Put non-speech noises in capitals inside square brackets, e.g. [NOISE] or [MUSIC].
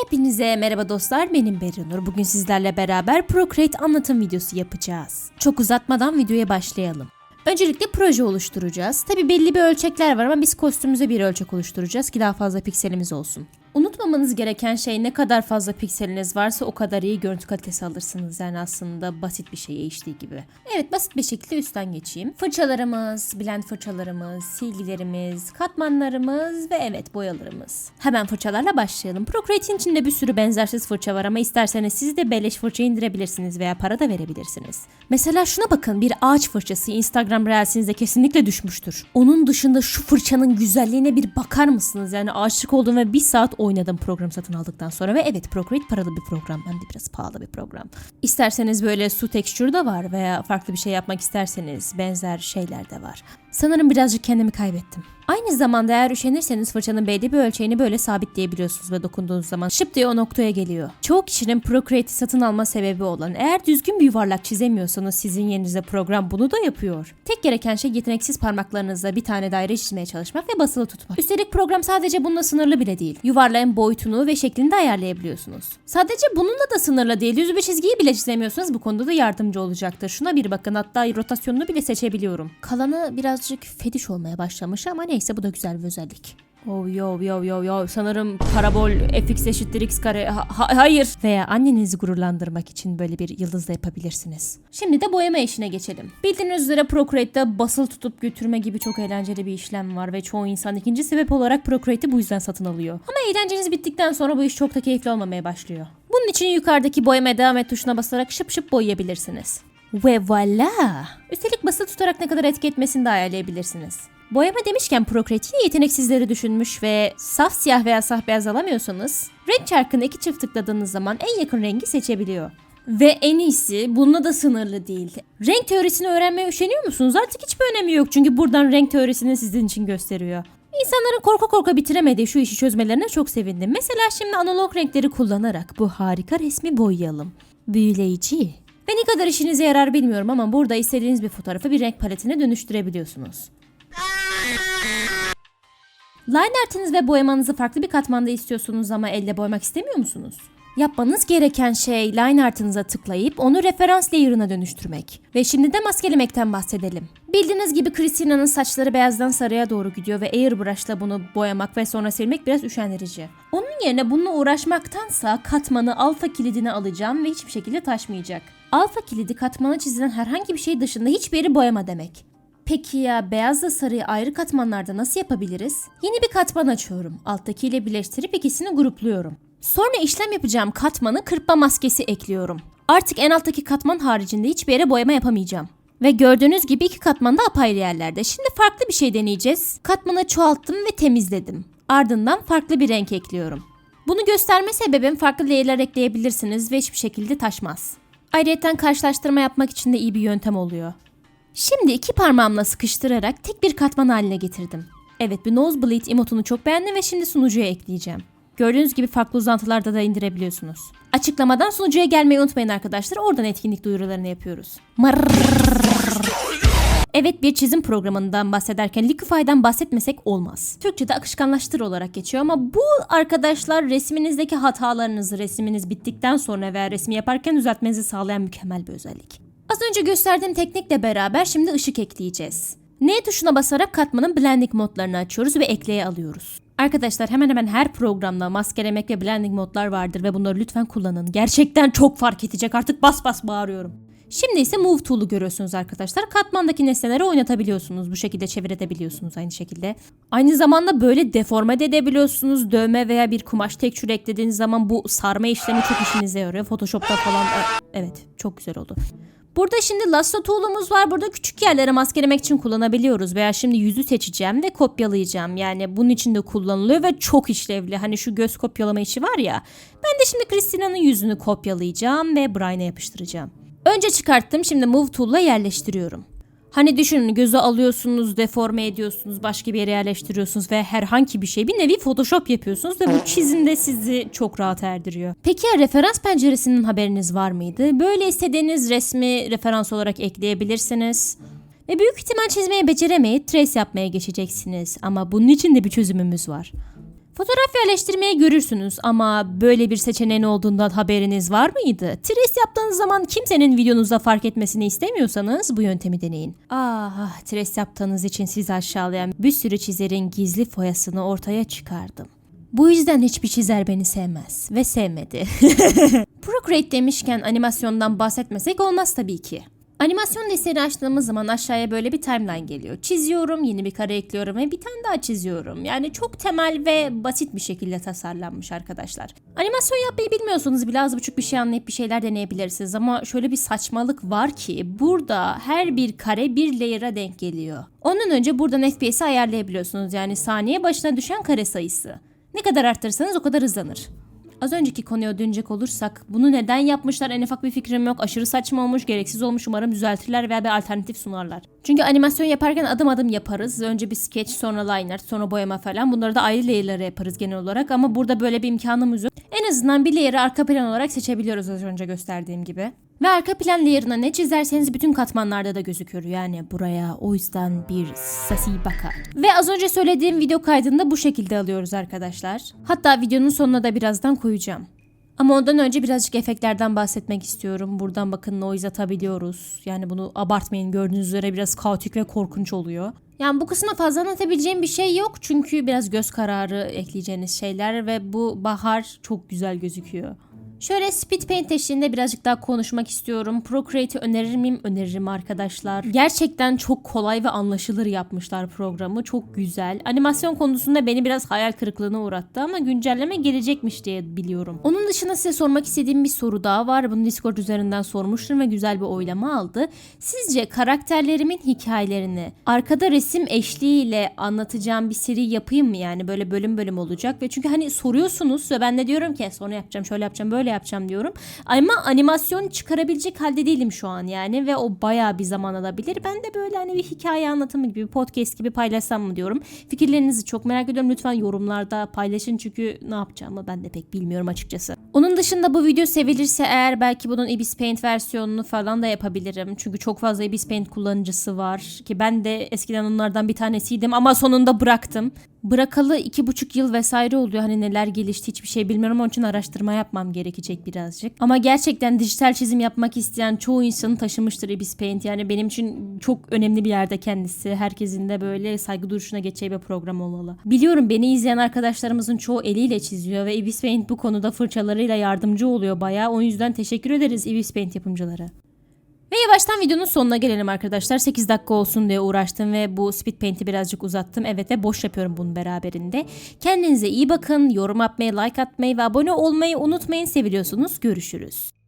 Hepinize merhaba dostlar benim Berinur. Bugün sizlerle beraber Procreate anlatım videosu yapacağız. Çok uzatmadan videoya başlayalım. Öncelikle proje oluşturacağız. Tabi belli bir ölçekler var ama biz kostümümüze bir ölçek oluşturacağız ki daha fazla pikselimiz olsun. Unutmamanız gereken şey ne kadar fazla pikseliniz varsa o kadar iyi görüntü kalitesi alırsınız. Yani aslında basit bir şey HD gibi. Evet basit bir şekilde üstten geçeyim. Fırçalarımız, blend fırçalarımız, silgilerimiz, katmanlarımız ve evet boyalarımız. Hemen fırçalarla başlayalım. Procreate'in içinde bir sürü benzersiz fırça var ama isterseniz siz de beleş fırça indirebilirsiniz veya para da verebilirsiniz. Mesela şuna bakın bir ağaç fırçası Instagram Reels'inizde kesinlikle düşmüştür. Onun dışında şu fırçanın güzelliğine bir bakar mısınız? Yani aşık oldum ve bir saat oynadım program satın aldıktan sonra ve evet Procreate paralı bir program hem de biraz pahalı bir program. İsterseniz böyle su tekstürü de var veya farklı bir şey yapmak isterseniz benzer şeyler de var. Sanırım birazcık kendimi kaybettim. Aynı zamanda eğer üşenirseniz fırçanın belli bir ölçeğini böyle sabitleyebiliyorsunuz ve dokunduğunuz zaman şıp diye o noktaya geliyor. Çoğu kişinin Procreate'i satın alma sebebi olan eğer düzgün bir yuvarlak çizemiyorsanız sizin yerinize program bunu da yapıyor. Tek gereken şey yeteneksiz parmaklarınızla bir tane daire çizmeye çalışmak ve basılı tutmak. Üstelik program sadece bununla sınırlı bile değil. Yuvarlağın boyutunu ve şeklini de ayarlayabiliyorsunuz. Sadece bununla da sınırlı değil. Düz bir çizgiyi bile çizemiyorsanız bu konuda da yardımcı olacaktır. Şuna bir bakın hatta rotasyonunu bile seçebiliyorum. Kalanı birazcık fetiş olmaya başlamış ama neyse bu da güzel bir özellik. Oh yo yo yo yo sanırım parabol fx eşittir x kare Ha- ha- hayır veya annenizi gururlandırmak için böyle bir yıldız da yapabilirsiniz. Şimdi de boyama işine geçelim. Bildiğiniz üzere Procreate'de basılı tutup götürme gibi çok eğlenceli bir işlem var ve çoğu insan ikinci sebep olarak Procreate'i bu yüzden satın alıyor. Ama eğlenceniz bittikten sonra bu iş çok da keyifli olmamaya başlıyor. Bunun için yukarıdaki boyama devam et tuşuna basarak şıp şıp boyayabilirsiniz. Ve voilà! Üstelik basılı tutarak ne kadar etki etmesini de ayarlayabilirsiniz. Boyama demişken Procreate yine yeteneksizleri düşünmüş ve saf siyah veya saf beyaz alamıyorsanız renk çarkına iki çift tıkladığınız zaman en yakın rengi seçebiliyor. Ve en iyisi bununla da sınırlı değil. Renk teorisini öğrenmeye üşeniyor musunuz? Artık hiçbir önemi yok çünkü buradan renk teorisini sizin için gösteriyor. İnsanların korka korka bitiremediği şu işi çözmelerine çok sevindim. Mesela şimdi analog renkleri kullanarak bu harika resmi boyayalım. Büyüleyici. Ve ne kadar işinize yarar bilmiyorum ama burada istediğiniz bir fotoğrafı bir renk paletine dönüştürebiliyorsunuz. Line art'ınız ve boyamanızı farklı bir katmanda istiyorsunuz ama elle boyamak istemiyor musunuz? Yapmanız gereken şey line art'ınıza tıklayıp onu referans layer'ına dönüştürmek. Ve şimdi de maskelemekten bahsedelim. Bildiğiniz gibi Christina'nın saçları beyazdan sarıya doğru gidiyor ve airbrush'la bunu boyamak ve sonra silmek biraz üşendirici. Onun yerine bununla uğraşmaktansa katmanı alfa kilidine alacağım ve hiçbir şekilde taşmayacak. Alfa kilidi katmana çizilen herhangi bir şey dışında hiçbir yeri boyama demek. Peki ya beyazla sarıyı ayrı katmanlarda nasıl yapabiliriz? Yeni bir katman açıyorum. Alttakiyle birleştirip ikisini grupluyorum. Sonra işlem yapacağım katmanı kırpma maskesi ekliyorum. Artık en alttaki katman haricinde hiçbir yere boyama yapamayacağım. Ve gördüğünüz gibi iki katman da apayrı yerlerde. Şimdi farklı bir şey deneyeceğiz. Katmanı çoğalttım ve temizledim. Ardından farklı bir renk ekliyorum. Bunu gösterme sebebim farklı layer'lar ekleyebilirsiniz ve hiçbir şekilde taşmaz. Ayrıca karşılaştırma yapmak için de iyi bir yöntem oluyor. Şimdi iki parmağımla sıkıştırarak tek bir katman haline getirdim. Evet bir nosebleed emotunu çok beğendim ve şimdi sunucuya ekleyeceğim. Gördüğünüz gibi farklı uzantılarda da indirebiliyorsunuz. Açıklamadan sunucuya gelmeyi unutmayın arkadaşlar. Oradan etkinlik duyurularını yapıyoruz. Evet bir çizim programından bahsederken Liquify'dan bahsetmesek olmaz. Türkçe'de akışkanlaştır olarak geçiyor ama bu arkadaşlar resminizdeki hatalarınızı resminiz bittikten sonra veya resmi yaparken düzeltmenizi sağlayan mükemmel bir özellik. Önce gösterdiğim teknikle beraber şimdi ışık ekleyeceğiz. N tuşuna basarak katmanın blending modlarını açıyoruz ve ekleye alıyoruz. Arkadaşlar hemen hemen her programda maskelemek ve blending modlar vardır ve bunları lütfen kullanın. Gerçekten çok fark edecek artık bas bas bağırıyorum. Şimdi ise Move Tool'u görüyorsunuz arkadaşlar. Katmandaki nesneleri oynatabiliyorsunuz. Bu şekilde çevirebiliyorsunuz aynı şekilde. Aynı zamanda böyle deforme de edebiliyorsunuz. Dövme veya bir kumaş tekstür eklediğiniz zaman bu sarma işlemi çok işinize yarıyor. Photoshop'ta falan. Evet çok güzel oldu. Burada şimdi lasso tool'umuz var. Burada küçük yerleri maskelemek için kullanabiliyoruz. Veya şimdi yüzü seçeceğim ve kopyalayacağım. Yani bunun için de kullanılıyor ve çok işlevli. Hani şu göz kopyalama işi var ya. Ben de şimdi Christina'nın yüzünü kopyalayacağım ve Brian'a yapıştıracağım. Önce çıkarttım şimdi Move Tool'la yerleştiriyorum. Hani düşünün gözü alıyorsunuz, deforme ediyorsunuz, başka bir yere yerleştiriyorsunuz ve herhangi bir şey bir nevi Photoshop yapıyorsunuz ve bu çizimde sizi çok rahat erdiriyor. Peki ya referans penceresinin haberiniz var mıydı? Böyle istediğiniz resmi referans olarak ekleyebilirsiniz. Ve büyük ihtimal çizmeyi beceremeyip trace yapmaya geçeceksiniz. Ama bunun için de bir çözümümüz var. Fotoğraf yerleştirmeyi görürsünüz ama böyle bir seçeneğin olduğundan haberiniz var mıydı? Trace yaptığınız zaman kimsenin videonuzda fark etmesini istemiyorsanız bu yöntemi deneyin. Ah, trace yaptığınız için sizi aşağılayan bir sürü çizerin gizli foyasını ortaya çıkardım. Bu yüzden hiçbir çizer beni sevmez ve sevmedi. [LAUGHS] Procreate demişken animasyondan bahsetmesek olmaz tabii ki. Animasyon desteğini açtığımız zaman aşağıya böyle bir timeline geliyor. Çiziyorum, yeni bir kare ekliyorum ve bir tane daha çiziyorum. Yani çok temel ve basit bir şekilde tasarlanmış arkadaşlar. Animasyon yapmayı bilmiyorsanız bile az buçuk bir şey anlayıp bir şeyler deneyebilirsiniz. Ama şöyle bir saçmalık var ki burada her bir kare bir layer'a denk geliyor. Ondan önce buradan FPS'i ayarlayabiliyorsunuz. Yani saniye başına düşen kare sayısı. Ne kadar arttırırsanız o kadar hızlanır. Az önceki konuya dönecek olursak bunu neden yapmışlar en ufak bir fikrim yok. Aşırı saçma olmuş, gereksiz olmuş. Umarım düzeltirler veya bir alternatif sunarlar. Çünkü animasyon yaparken adım adım yaparız. Önce bir sketch, sonra liner, sonra boyama falan. Bunları da ayrı layer'lara yaparız genel olarak ama burada böyle bir imkanımız yok. En azından bir layer'ı arka plan olarak seçebiliyoruz az önce gösterdiğim gibi. Ve arka plan layer'ına ne çizerseniz bütün katmanlarda da gözüküyor yani buraya. O yüzden bir sasi bakar. Ve az önce söylediğim video kaydını da bu şekilde alıyoruz arkadaşlar. Hatta videonun sonuna da birazdan koyacağım. Ama ondan önce birazcık efektlerden bahsetmek istiyorum. Buradan bakın noise atabiliyoruz. Yani bunu abartmayın gördüğünüz üzere biraz kaotik ve korkunç oluyor. Yani bu kısma fazla anlatabileceğim bir şey yok. Çünkü biraz göz kararı ekleyeceğiniz şeyler ve bu bahar çok güzel gözüküyor. Şöyle Speed Paint eşliğinde birazcık daha konuşmak istiyorum. Procreate'i önerir miyim? Öneririm arkadaşlar. Gerçekten çok kolay ve anlaşılır yapmışlar programı. Çok güzel. Animasyon konusunda beni biraz hayal kırıklığına uğrattı ama güncelleme gelecekmiş diye biliyorum. Onun dışında size sormak istediğim bir soru daha var. Bunu Discord üzerinden sormuştum ve güzel bir oylama aldı. Sizce karakterlerimin hikayelerini arkada resim eşliğiyle anlatacağım bir seri yapayım mı? Yani böyle bölüm bölüm olacak ve çünkü hani soruyorsunuz ve ben de diyorum ki sonra yapacağım, şöyle yapacağım, böyle yapacağım diyorum. Ama animasyon çıkarabilecek halde değilim şu an yani ve o bayağı bir zaman alabilir. Ben de böyle hani bir hikaye anlatımı gibi, bir podcast gibi paylaşsam mı diyorum. Fikirlerinizi çok merak ediyorum. Lütfen yorumlarda paylaşın çünkü ne yapacağımı ben de pek bilmiyorum açıkçası. Onun dışında bu video sevilirse eğer belki bunun Ibis Paint versiyonunu falan da yapabilirim. Çünkü çok fazla Ibis Paint kullanıcısı var ki ben de eskiden onlardan bir tanesiydim ama sonunda bıraktım. Bırakalı iki buçuk yıl vesaire oluyor. Hani neler gelişti hiçbir şey bilmiyorum. Onun için araştırma yapmam gerekecek birazcık. Ama gerçekten dijital çizim yapmak isteyen çoğu insanı taşımıştır Ibis Paint. Yani benim için çok önemli bir yerde kendisi. Herkesin de böyle saygı duruşuna geçeceği bir program olmalı. Biliyorum beni izleyen arkadaşlarımızın çoğu eliyle çiziyor ve Ibis Paint bu konuda fırçalarıyla yardımcı oluyor bayağı. O yüzden teşekkür ederiz Ibis Paint yapımcıları. Ve yavaştan videonun sonuna gelelim arkadaşlar. 8 dakika olsun diye uğraştım ve bu speed paint'i birazcık uzattım. Evet ve boş yapıyorum bunun beraberinde. Kendinize iyi bakın. Yorum atmayı, like atmayı ve abone olmayı unutmayın. Seviliyorsunuz. Görüşürüz.